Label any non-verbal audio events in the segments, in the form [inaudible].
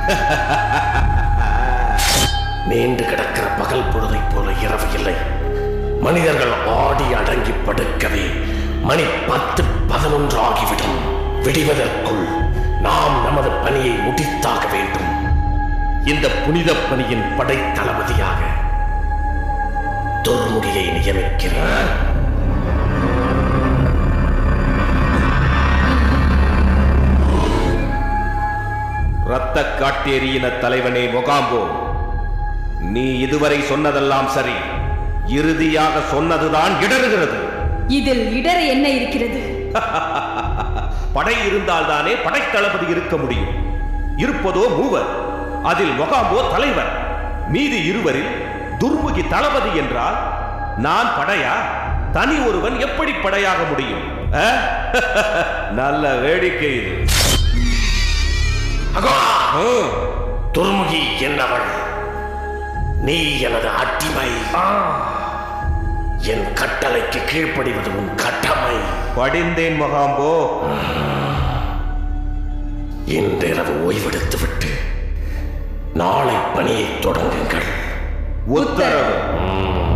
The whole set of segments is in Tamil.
[laughs] நீண்டு கிடக்கிற பகல் பொழுதை போல இரவு இல்லை. மனிதர்கள் ஆடி அடங்கி படுக்கவே மணி பத்து பதினொன்று ஆகிவிடும். விடிவதற்குள் நாம் நமது பணியை முடித்தாக வேண்டும். இந்த புனித பணியின் படை தளபதியாக துர்முடியை நியமிக்கிறேன் ரத்த காட்டேரியின தலைவனே மொகாம்போ. நீ இதுவரை சொன்னதெல்லாம் சரி. இறுதியாக சொன்னதுதான் இடறுகிறது. இதில் இடர என்ன இருக்கிறது? [laughs] படை இருந்தால்தானே படைத்தளபதி இருக்க முடியும். இருப்பதோ மூவர் அதில் மொகாம்போ தலைவர். மீதி இருவரில் துர்முகி தளபதி என்றால் நான் படையா? தனி ஒருவன் எப்படி படையாக முடியும்? [laughs] நல்ல வேடிக்கை இது. துர்முகி என்னவள்? நீ எனது அடிமை. என் கட்டளைக்கு கீழ்ப்படிவது உன் கடமை படிந்தேன் மொகாம்போ. இன்றிரவு ஓய்வெடுத்துவிட்டு நாளை பணியை தொடங்குங்கள். உத்தரவு.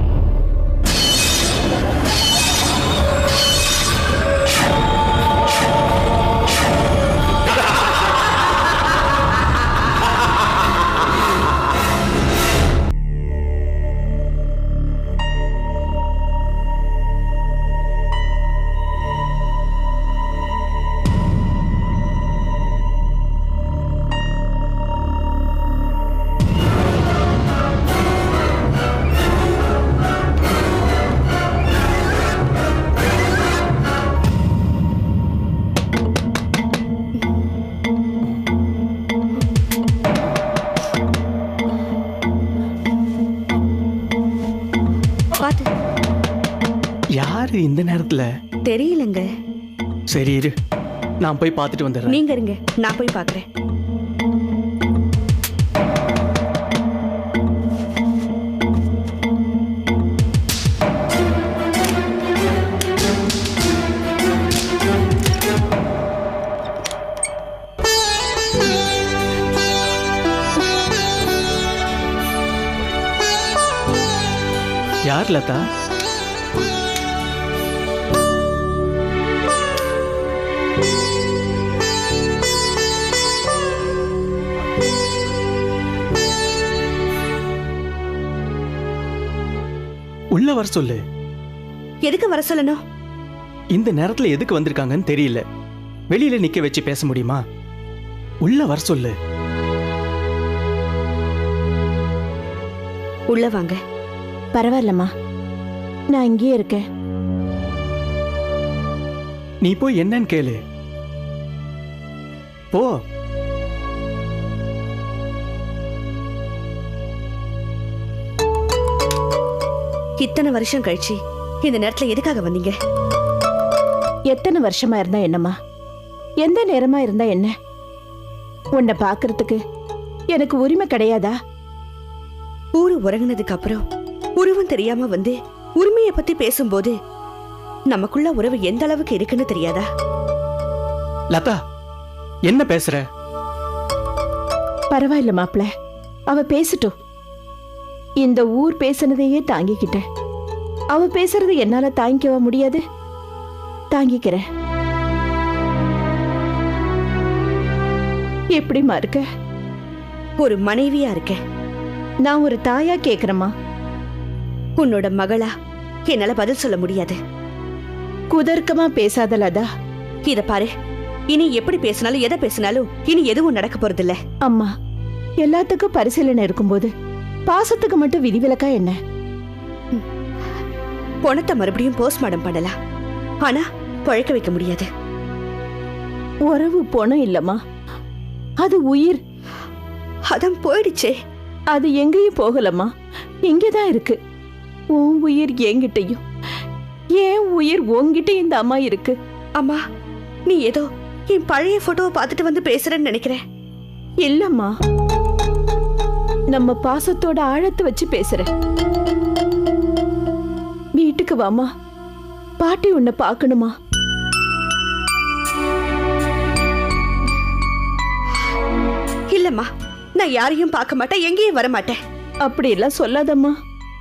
சரி இரு. நான் போய் பார்த்துட்டு வந்துடுறேன். நீங்க இருங்க நான் போய் பாக்குறேன் யார் லதா? உள்ள வர சொல்லு? எதுக்கு வர சொல்லணும்? இந்த நேரத்துல எதுக்கு வந்திருக்காங்கன்னு தெரியல. வெளியில நிக்க வச்சு பேச முடியுமா? உள்ள வர சொல்லு. உள்ள வாங்க. பரவாயில்லம்மா. நான் இங்கேயே இருக்கேன். நீ போய் என்னன்னு கேளு. போ. இத்தனை வருஷம் கழிச்சு இந்த நேரத்துல எதுக்காக வந்தீங்க? எத்தனை வருஷமா இருந்தா என்னம்மா? எந்த நேரமா இருந்தா என்ன? உன்னை பார்க்கறதுக்கு எனக்கு உரிமை கிடையாதா? ஊரு உறங்குனதுக்கு அப்புறம் உருவம் தெரியாம வந்து உரிமையை பத்தி பேசும்போது நமக்குள்ள உறவு எந்த அளவுக்கு இருக்குன்னு தெரியாதா? லதா என்ன பேசுற? பரவாயில்ல மாப்ள அவ பேசட்டும். இந்த ஊர் பேசுனதையே தாங்கிக்கிட்டேன். அவ பேசுறது என்னால தாங்கிக்கவா முடியாது? தாங்கிக்கிறேன். எப்படிம்மா இருக்க? ஒரு மனைவியா இருக்க. நான் ஒரு தாயா கேக்குறேம்மா. உன்னோட மகளா? என்னால பதில் சொல்ல முடியாது. குதர்க்கமா பேசாத லதா இத பாரு. இனி எப்படி பேசினாலும் எதை பேசினாலும் இனி எதுவும் நடக்க போறதில்ல. அம்மா எல்லாத்துக்கும் பரிசீலனை இருக்கும்போது பாசத்துக்கு மட்டும் விதிவிலக்கா என்ன? பணத்தை மறுபடியும் போஸ்ட்மார்ட்டம் பண்ணலாம். ஆனா பழக்க வைக்க முடியாது. உறவு போனம் இல்லம்மா. அது உயிர். அதான் போயிடுச்சே. அது எங்கேயும் போகலம்மா. இங்கேதான் இருக்கு. உன் உயிர் என்கிட்டயும். என் உயிர் உன்கிட்ட இந்த அம்மா இருக்கு. அம்மா நீ ஏதோ என் பழைய போட்டோவை பார்த்துட்டு வந்து பேசுறேன்னு நினைக்கிறேன். இல்லம்மா. நம்ம பாசத்தோட ஆழத்தை வச்சு பேசுற வீட்டுக்கு வாமா பாட்டி உன்னை பார்க்கணுமா? இல்லம்மா நான் யாரையும் பார்க்க மாட்டேன் எங்கேயும் வர மாட்டேன். அப்படியெல்லாம் சொல்லாதம்மா.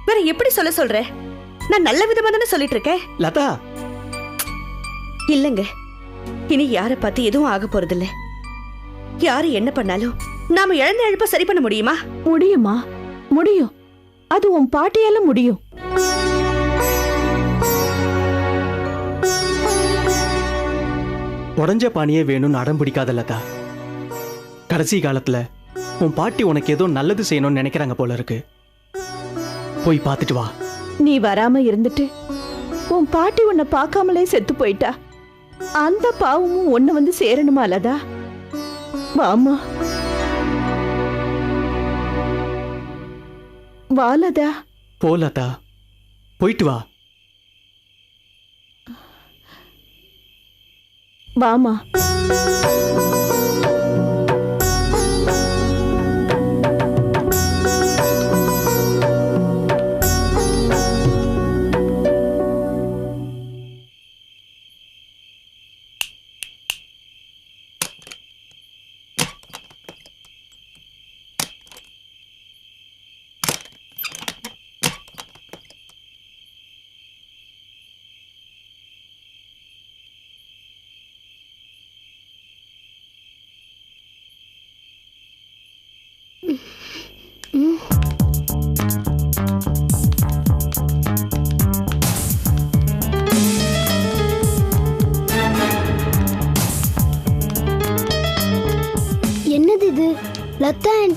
வேற எப்படி சொல்ல சொல்ற? நான் நல்ல விதமா தானே சொல்லிட்டு இருக்கேன். லதா. இல்லங்க இனி யாரை பார்த்து எதுவும் ஆக போறதில்ல. யாரு என்ன பண்ணாலும் நாம இழந்த இழப்ப சரி பண்ண முடியுமா? முடியுமா? முடியும். அது உன் பாட்டியால முடியும். உடஞ்ச பானியே வேணும்னு அடம் பிடிக்காத லதா. கடைசி காலத்துல உன் பாட்டி உனக்கு ஏதோ நல்லது செய்யணும்னு நினைக்கிறாங்க போல இருக்கு. போய் பார்த்துட்டு வா. நீ வராம இருந்துட்டு உன் பாட்டி உன்னை பார்க்காமலே செத்து போயிட்டா? அந்த பாவமும் உன்னை வந்து சேரணுமா லதா? வாமா வா லதா போ லதா போயிட்டு வா. வாமா.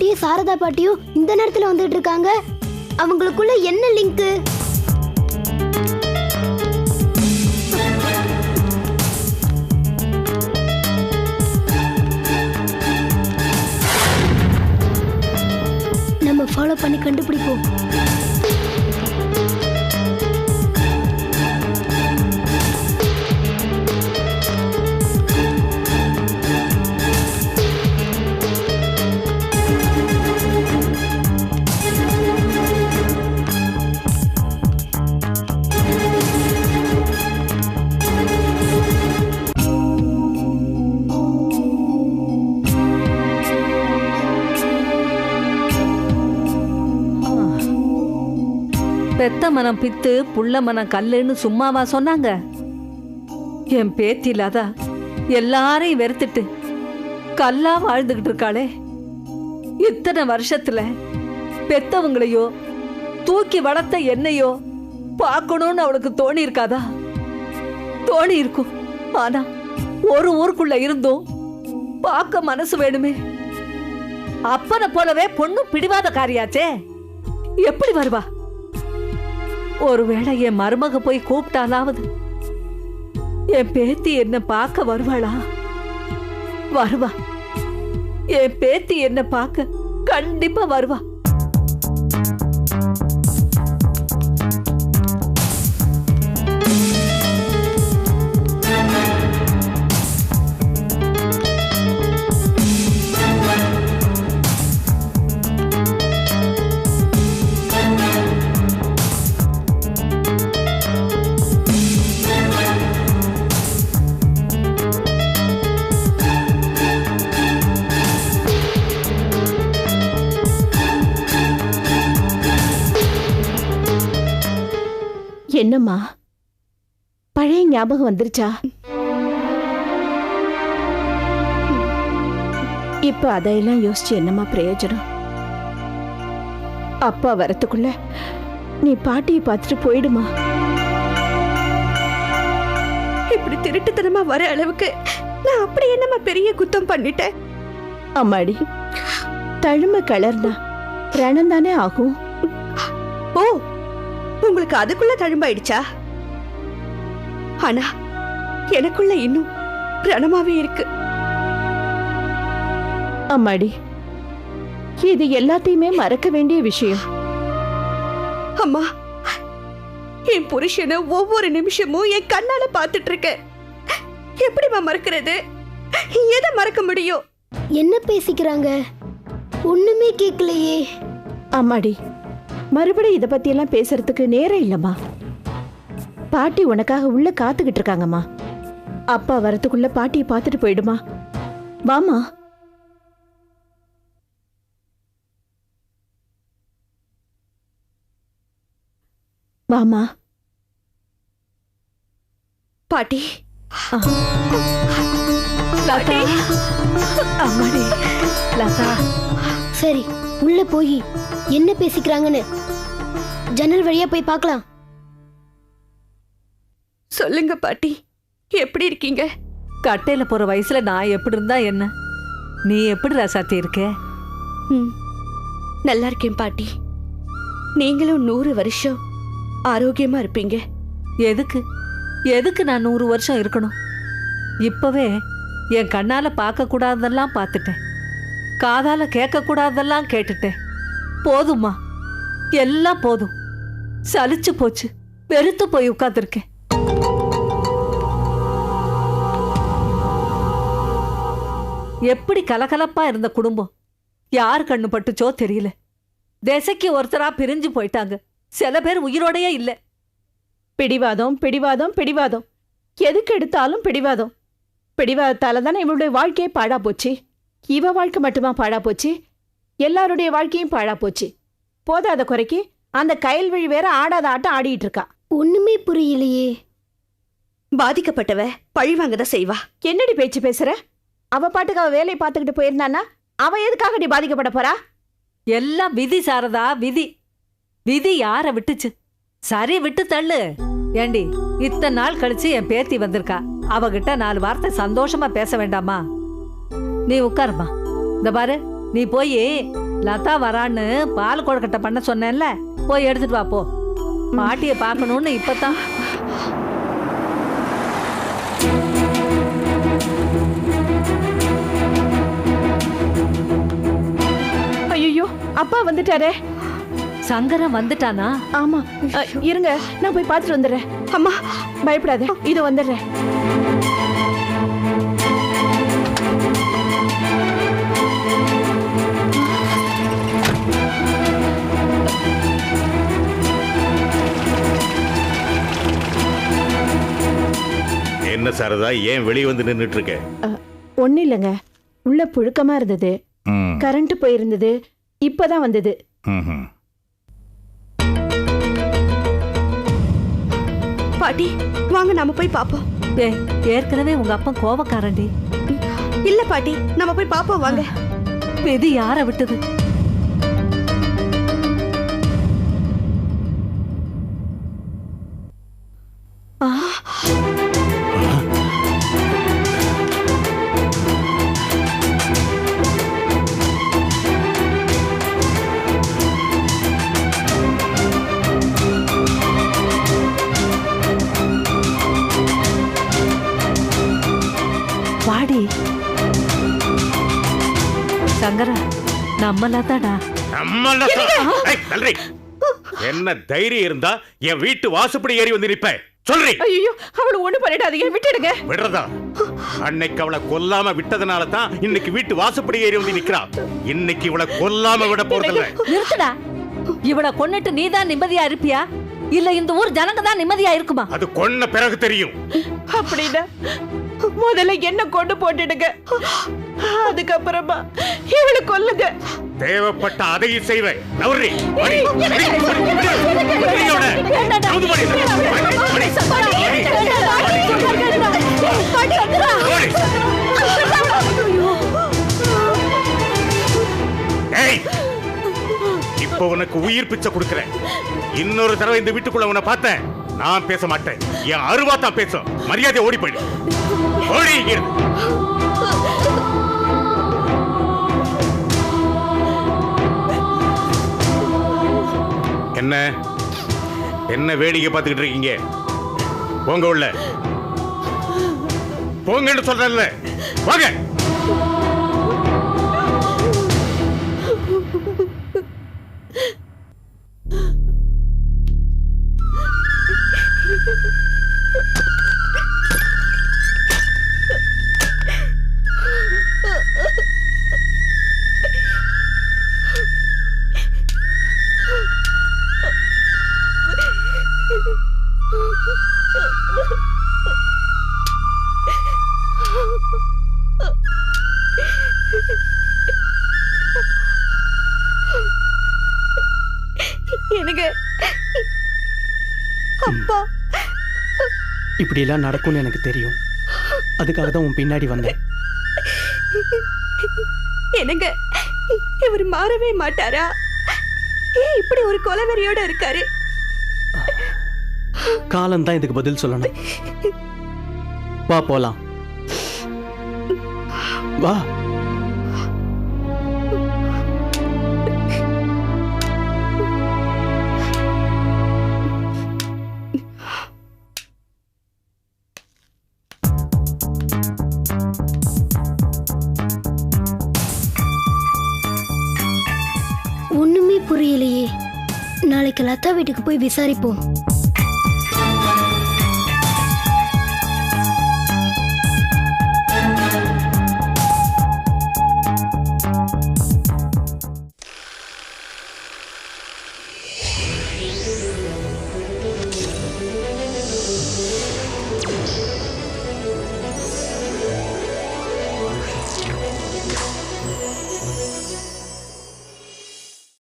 பாட்டியும் சாரதா பாட்டியும் இந்த நேரத்துல வந்துட்டு இருக்காங்க. அவங்களுக்குள்ள என்ன லிங்க் நம்ம ஃபாலோ பண்ணி கண்டுபிடிப்போம். மனம் பித்து புள்ள மனம் கல்லுன்னு சும்மாவா சொன்னாங்க. என் பேத்தி இல்லாதா? எல்லாரையும் வெறுத்துட்டு கல்லா வாழ்ந்துகிட்டு இருக்காளே. இத்தனை வருஷத்துல பெத்தவங்களையோ தூக்கி வளர்த்த என்னையோ பார்க்கணும்னு அவளுக்கு தோணி இருக்காதா? தோணி இருக்கும். ஆனா ஒரு ஊருக்குள்ள இருந்தும் பார்க்க மனசு வேணுமே. அப்பனை போலவே பொண்ணும் பிடிவாத காரியாச்சே எப்படி வருவா? ஒருவேளை என் மருமக போய் கூப்பிட்டாலாவது என் பேத்தி என்ன பார்க்க வருவாளா? வருவா. என் பேத்தி என்ன பார்க்க கண்டிப்பா வருவா. என்னம்மா? பழைய ஞாபகம் வந்துருச்சா? இப்ப அதையெல்லாம் யோசிச்சு என்னம்மா பிரயோஜனம்? அப்பா வரத்துக்குள்ள நீ பாட்டியை பார்த்துட்டு போயிடுமா? இப்படி திருட்டுத்தனமா வர அளவுக்கு நான் அப்படி என்னம்மா பெரிய குத்தம் பண்ணிட்டேன்? அம்மாடி தழுமை கலர்னா ரணம் தானே ஆகும். ஓ உங்களுக்கு அதுக்குள்ள தழும்பாயிடுச்சா? ஆனா எனக்குள்ள இன்னும் ரணமாவே இருக்கு. அம்மாடி இது எல்லாத்தையுமே மறக்க வேண்டிய விஷயம். அம்மா என் புருஷனை ஒவ்வொரு நிமிஷமும் என் கண்ணால பார்த்துட்டு இருக்கேன் எப்படிம்மா மறக்கிறது? எதை மறக்க முடியும்? என்ன பேசிக்கிறாங்க? ஒண்ணுமே கேட்கலையே அம்மாடி மறுபடியும் இதை பத்தியெல்லாம் பேசுறதுக்கு நேரம் இல்லம்மா. பாட்டி உனக்காக உள்ள காத்துக்கிட்டு இருக்காங்கம்மா. அப்பா வரதுக்குள்ள பாட்டியை பார்த்துட்டு போயிடுமா. வாமா வாமா பாட்டி. லதா. அம்மாடி. லதா. சரி. உள்ள போய் என்ன பேசிக்கிறாங்கன்னு? ஜன்னல் வழியா போய் பார்க்கலாம். சொல்லுங்க பாட்டி. எப்படி இருக்கீங்க? கட்டையில போற வயசுல நான் எப்படி இருந்தா என்ன? நீ எப்படி ரசாத்தி இருக்க? ம், நல்லா இருக்கேன் பாட்டி. நீங்களும் நூறு வருஷம் ஆரோக்கியமா இருப்பீங்க. எதுக்கு? எதுக்கு நான் நூறு வருஷம் இருக்கணும்? இப்பவே என் கண்ணால பார்க்க கூடாததெல்லாம் பார்த்துட்டேன். காதால கேட்கக்கூடாதெல்லாம் கேட்டுட்டேன். போதும்மா. எல்லாம் போதும். சலிச்சு போச்சு. வெறுத்து போய் உட்காந்துருக்கேன் எப்படி கலகலப்பா இருந்த குடும்பம்? யார் கண்ணு பட்டுச்சோ தெரியல. திசைக்கு ஒருத்தரா பிரிஞ்சு போயிட்டாங்க. சில பேர் உயிரோடயே இல்லை. பிடிவாதம் பிடிவாதம் பிடிவாதம். எதுக்கு எடுத்தாலும் பிடிவாதம். பிடிவாதத்தால தானே இவளுடைய வாழ்க்கையே பாடா போச்சு. இவ வாழ்க்கை மட்டுமா பாழா போச்சு? எல்லாருடைய வாழ்க்கையும் பாழா போச்சு. போதாத குறைக்கு அந்த கயல்விழி வேற ஆடாத ஆட்டம் ஆடிட்டு இருக்கா ஒண்ணுமே புரியலையே. பாதிக்கப்பட்டவ பழிவாங்க தான் செய்வா. என்னடி பேச்சு பேசுற? அவ பாட்டுக்கு அவ வேலையை பார்த்துக்கிட்டு போயிருந்தானா அவ எதுக்காகடி பாதிக்கப்பட போறா? எல்லாம் விதி சாரதா விதி. விதி யார விட்டுச்சு? சரி விட்டு தள்ளு. ஏண்டி இத்தனை நாள் கழிச்சு என் பேத்தி வந்திருக்கா. அவகிட்ட நாலு வார்த்தை சந்தோஷமா பேச வேண்டாமா? நீ உட்காருமா. இந்த பாரு நீ போய் லதா வரான்னு பால் கொழுக்கட்டை பண்ண சொன்னேன்ல போய் எடுத்துட்டு வா போ. பாட்டிய பார்க்கணும்னு இப்பதான். ஐயோ அப்பா வந்துட்டாரே. சங்கரம் வந்துட்டானா? ஆமா இருங்க நான் போய் பார்த்துட்டு வந்துடுறேன். அம்மா பயப்படாத இது வந்துடுறேன். என்ன சாரதா ஏன் வெளியே வந்து நின்னுட்டு இருக்க ஒன்றும் இல்லைங்க உள்ள புழுக்கமா இருந்தது. கரண்ட் போயிருந்தது. இப்பதான் வந்தது. பாட்டி வாங்க நாம போய் பாப்போம். ஏற்கனவே உங்க அப்பா கோவக்காரண்டி இல்ல பாட்டி நம்ம போய் பாப்போம் வாங்க. விதி யார விட்டது? நம்மளாதாடா. என்ன தைரியம் இருந்தா என் வீட்டு வாசப்படி ஏறி வந்து நிப்ப. சொல்றி. ஐயோ அவளை ஒண்ணு பண்ணிடாதீங்க. விட்டுடுங்க. விடுறதா? அன்னைக்கு அவளை கொல்லாம விட்டதுனால தான் இன்னைக்கு வீட்டு வாசப்படி ஏறி வந்து நிக்கிறா. இன்னைக்கு இவளை கொல்லாம விட போறதில்ல. நிறுத்துடா. இவள கொன்னுட்டு நீ தான் நிம்மதியா இருப்பியா? இல்ல இந்த ஊர் ஜனங்க தான் நிம்மதியா இருக்குமா? அது கொன்ன பிறகு தெரியும். அப்படின்னா முதல்ல என்ன கொண்டு போட்டுடுங்க. அதுக்கப்புறமா இவளை கொல்லுங்க தேவைப்பட்ட அதையும் செய்வேன் நவரி இப்போ உனக்கு உயிர் பிச்சை கொடுக்கிறேன் இன்னொரு தடவை இந்த வீட்டுக்குள்ள உன்னை பார்த்தேன் நான் பேச மாட்டேன் என் அருவா தான் பேசும் மரியாதை ஓடி போயிடு ஓடி. என்ன? என்ன வேடிக்கை பார்த்துக்கிட்டு இருக்கீங்க? போங்க உள்ள. போங்கன்னு சொல்றேன்ல. வாங்க. இப்படியெல்லாம் நடக்கும்னு எனக்கு தெரியும். அதுக்காக தான் உன் பின்னாடி வந்தேன். என்னங்க? இவர் மாறவே மாட்டாரா? ஏன் இப்படி ஒரு கொலவெறியோட இருக்காரு? காலம் தான் இதுக்கு பதில் சொல்லணும். வா போலாம். வா. ஒண்ணுமே புரியலையே. நாளைக்கு லதா வீட்டுக்கு போய் விசாரிப்போம்.